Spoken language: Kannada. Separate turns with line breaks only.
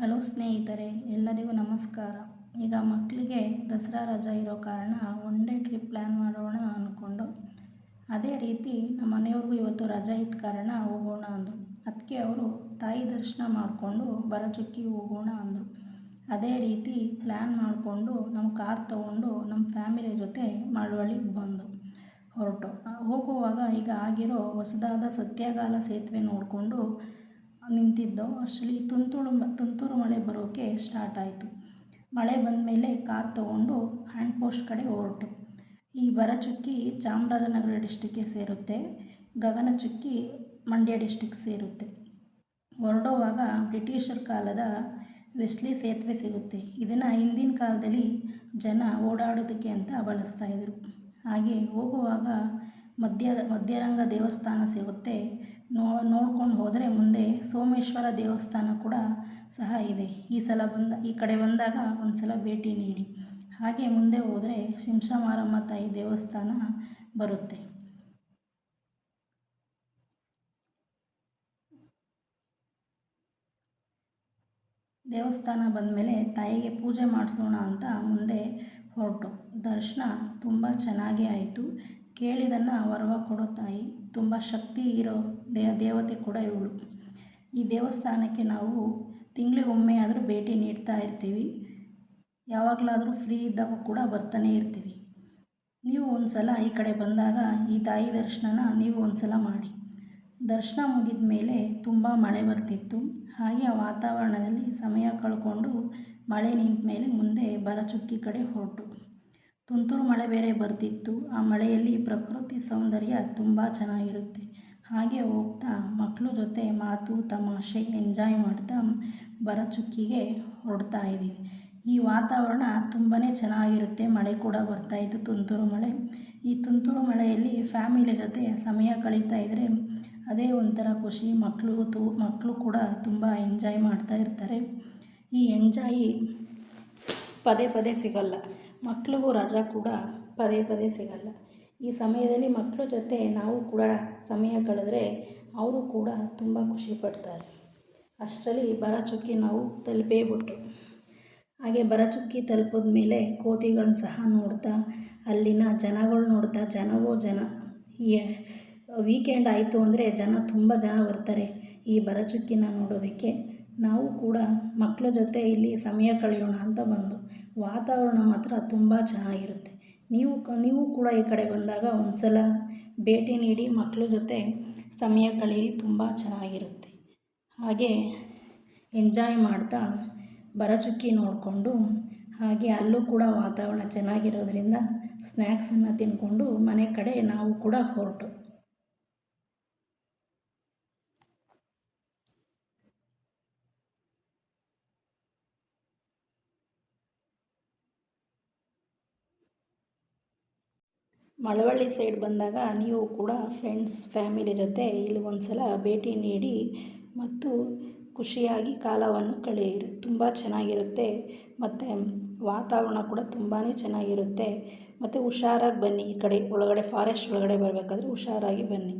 ಹಲೋ ಸ್ನೇಹಿತರೆ, ಎಲ್ಲರಿಗೂ ನಮಸ್ಕಾರ. ಈಗ ಮಕ್ಕಳಿಗೆ ದಸರಾ ರಜಾ ಇರೋ ಕಾರಣ ಒನ್ ಡೇ ಟ್ರಿಪ್ ಪ್ಲ್ಯಾನ್ ಮಾಡೋಣ ಅಂದ್ಕೊಂಡು ಅದೇ ರೀತಿ ನಮ್ಮ ಮನೆಯವ್ರಿಗೂ ಇವತ್ತು ರಜಾ ಇದ್ದ ಕಾರಣ ಹೋಗೋಣ ಅಂದರು. ಅದಕ್ಕೆ ಅವರು ತಾಯಿ ದರ್ಶನ ಮಾಡಿಕೊಂಡು ಬರಚುಕ್ಕಿ ಹೋಗೋಣ ಅಂದರು. ಅದೇ ರೀತಿ ಪ್ಲ್ಯಾನ್ ಮಾಡಿಕೊಂಡು ನಮ್ಮ ಕಾರ್ ತೊಗೊಂಡು ನಮ್ಮ ಫ್ಯಾಮಿಲಿ ಜೊತೆ ಮಳವಳ್ಳಿಗೆ ಬಂದು ಹೊರಟು. ಹೋಗುವಾಗ ಈಗ ಆಗಿರೋ ಹೊಸದಾದ ಸತ್ಯಾಗಾಲ ಸೇತುವೆ ನೋಡಿಕೊಂಡು ನಿಂತಿದ್ದೋ, ಅಷ್ಟರಲ್ಲಿ ತುಂತುರು ತುಂತುರು ಮಳೆ ಬರೋಕ್ಕೆ ಸ್ಟಾರ್ಟ್ ಆಯಿತು. ಮಳೆ ಬಂದ ಮೇಲೆ ಕಾರ್ ತೊಗೊಂಡು ಹ್ಯಾಂಡ್ ಪೋಸ್ಟ್ ಕಡೆ ಹೊರಟು. ಈ ಭರಚುಕ್ಕಿ ಚಾಮರಾಜನಗರ ಡಿಸ್ಟಿಕ್ಗೆ ಸೇರುತ್ತೆ. ಗಗನಚುಕ್ಕಿ ಮಂಡ್ಯ ಡಿಸ್ಟಿಕ್ ಸೇರುತ್ತೆ. ಹೊರಡೋವಾಗ ಬ್ರಿಟಿಷರ ಕಾಲದ ವೆಸ್ಲಿ ಸೇತುವೆ ಸಿಗುತ್ತೆ. ಇದನ್ನು ಹಿಂದಿನ ಕಾಲದಲ್ಲಿ ಜನ ಓಡಾಡೋದಕ್ಕೆ ಅಂತ ಬಳಸ್ತಾಯಿದ್ರು ಹಾಗೆ ಹೋಗುವಾಗ ಮಧ್ಯ ಮಧ್ಯರಂಗ ದೇವಸ್ಥಾನ ಸಿಗುತ್ತೆ. ನೋ, ನೋಡ್ಕೊಂಡು ಹೋದರೆ ಮುಂದೆ ಸೋಮೇಶ್ವರ ದೇವಸ್ಥಾನ ಕೂಡ ಸಹ ಇದೆ. ಈ ಸಲ ಬಂದ, ಈ ಕಡೆ ಬಂದಾಗ ಒಂದು ಸಲ ಭೇಟಿ ನೀಡಿ. ಹಾಗೆ ಮುಂದೆ ಹೋದರೆ ಶಿಂಷ ಮಾರಮ್ಮ ತಾಯಿ ದೇವಸ್ಥಾನ ಬರುತ್ತೆ. ದೇವಸ್ಥಾನ ಬಂದಮೇಲೆ ತಾಯಿಗೆ ಪೂಜೆ ಮಾಡಿಸೋಣ ಅಂತ ಮುಂದೆ ಹೊರಟು. ದರ್ಶನ ತುಂಬ ಚೆನ್ನಾಗಿ ಆಯಿತು. ಕೇಳಿದ್ದನ್ನು ವರವ ಕೊಡೋ ತಾಯಿ, ತುಂಬ ಶಕ್ತಿ ಇರೋ ದೇವತೆ ಕೂಡ ಇವಳು. ಈ ದೇವಸ್ಥಾನಕ್ಕೆ ನಾವು ತಿಂಗಳಿಗೊಮ್ಮೆ ಆದರೂ ಭೇಟಿ ನೀಡ್ತಾ ಇರ್ತೀವಿ. ಯಾವಾಗಲಾದರೂ ಫ್ರೀ ಇದ್ದಾಗ ಕೂಡ ಬರ್ತಾನೆ ಇರ್ತೀವಿ. ನೀವು ಒಂದು ಸಲ ಈ ಕಡೆ ಬಂದಾಗ ಈ ತಾಯಿ ದರ್ಶನನ ನೀವು ಒಂದು ಸಲ ಮಾಡಿ. ದರ್ಶನ ಮುಗಿದ ಮೇಲೆ ತುಂಬ ಮಳೆ ಬರ್ತಿತ್ತು. ಹಾಗೆ ಆ ವಾತಾವರಣದಲ್ಲಿ ಸಮಯ ಕಳ್ಕೊಂಡು ಮಳೆ ನಿಂತ ಮೇಲೆ ಮುಂದೆ ಬರಚುಕ್ಕಿ ಕಡೆ ಹೊರಟು. ತುಂತುರು ಮಳೆ ಬೇರೆ ಬರ್ತಿತ್ತು. ಆ ಮಳೆಯಲ್ಲಿ ಪ್ರಕೃತಿ ಸೌಂದರ್ಯ ತುಂಬ ಚೆನ್ನಾಗಿರುತ್ತೆ. ಹಾಗೆ ಹೋಗ್ತಾ ಮಕ್ಕಳು ಜೊತೆ ಮಾತು, ತಮಾಷೆ, ಎಂಜಾಯ್ ಮಾಡ್ತಾ ಭರಚುಕ್ಕಿಗೆ ಹೊರಡ್ತಾ ಇದ್ದೀವಿ. ಈ ವಾತಾವರಣ ತುಂಬಾ ಚೆನ್ನಾಗಿರುತ್ತೆ. ಮಳೆ ಕೂಡ ಬರ್ತಾಯಿತ್ತು ತುಂತುರು ಮಳೆ. ಈ ತುಂತುರು ಮಳೆಯಲ್ಲಿ ಫ್ಯಾಮಿಲಿ ಜೊತೆ ಸಮಯ ಕಳೀತಾ ಇದ್ದರೆ ಅದೇ ಒಂಥರ ಖುಷಿ. ಮಕ್ಕಳು ತು ಮಕ್ಕಳು ಕೂಡ ತುಂಬ ಎಂಜಾಯ್ ಮಾಡ್ತಾ ಇರ್ತಾರೆ. ಈ ಎಂಜಾಯಿ ಪದೇ ಪದೇ ಸಿಗಲ್ಲ. ಮಕ್ಳಿಗೂ ರಜಾ ಕೂಡ ಪದೇ ಪದೇ ಸಿಗಲ್ಲ. ಈ ಸಮಯದಲ್ಲಿ ಮಕ್ಕಳ ಜೊತೆ ನಾವು ಕೂಡ ಸಮಯ ಕಳೆದ್ರೆ ಅವರು ಕೂಡ ತುಂಬ ಖುಷಿ ಪಡ್ತಾರೆ. ಅಷ್ಟರಲ್ಲಿ ಬರಚುಕ್ಕಿ ನಾವು ತಲುಪೇ ಬಿಟ್ಟು ಹಾಗೆ ಬರಚುಕ್ಕಿ ತಲುಪಿದ ಮೇಲೆ ಕೋತಿಗಳನ್ನ ಸಹ ನೋಡ್ತಾ, ಅಲ್ಲಿನ ಜನಗಳು ನೋಡ್ತಾ, ಜನವೋ ಜನ ವೀಕೆಂಡ್ ಆಯಿತು ಅಂದರೆ ಜನ ತುಂಬ ಜನ ಬರ್ತಾರೆ ಈ ಭರಚುಕ್ಕಿನ ನೋಡೋದಕ್ಕೆ. ನಾವು ಕೂಡ ಮಕ್ಕಳ ಜೊತೆ ಇಲ್ಲಿ ಸಮಯ ಕಳೆಯೋಣ ಅಂತ ಬಂದು. ವಾತಾವರಣ ಮಾತ್ರ ತುಂಬ ಚೆನ್ನಾಗಿರುತ್ತೆ. ನೀವು ನೀವು ಕೂಡ ಈ ಕಡೆ ಬಂದಾಗ ಒಂದು ಸಲ ಭೇಟಿ ನೀಡಿ ಮಕ್ಕಳ ಜೊತೆ ಸಮಯ ಕಳೆಯಿರಿ, ತುಂಬ ಚೆನ್ನಾಗಿರುತ್ತೆ. ಹಾಗೆ ಎಂಜಾಯ್ ಮಾಡ್ತಾ ಬರಚುಕ್ಕಿ ನೋಡಿಕೊಂಡು, ಹಾಗೆ ಅಲ್ಲೂ ಕೂಡ ವಾತಾವರಣ ಚೆನ್ನಾಗಿರೋದ್ರಿಂದ ಸ್ನ್ಯಾಕ್ಸನ್ನು ತಿಂದ್ಕೊಂಡು ಮನೆ ಕಡೆ ನಾವು ಕೂಡ ಹೊರಟು. ಮಳವಳ್ಳಿ ಸೈಡ್ ಬಂದಾಗ ನೀವು ಕೂಡ ಫ್ರೆಂಡ್ಸ್ ಫ್ಯಾಮಿಲಿ ಜೊತೆ ಇಲ್ಲಿ ಒಂದು ಸಲ ಭೇಟಿ ನೀಡಿ ಮತ್ತು ಖುಷಿಯಾಗಿ ಕಾಲವನ್ನು ಕಳೆಯಿರಿ. ತುಂಬ ಚೆನ್ನಾಗಿರುತ್ತೆ. ಮತ್ತು ವಾತಾವರಣ ಕೂಡ ತುಂಬಾ ಚೆನ್ನಾಗಿರುತ್ತೆ. ಮತ್ತು ಹುಷಾರಾಗಿ ಬನ್ನಿ ಈ ಕಡೆ, ಒಳಗಡೆ ಫಾರೆಸ್ಟ್ ಒಳಗಡೆ ಬರಬೇಕಾದ್ರೆ ಹುಷಾರಾಗಿ ಬನ್ನಿ.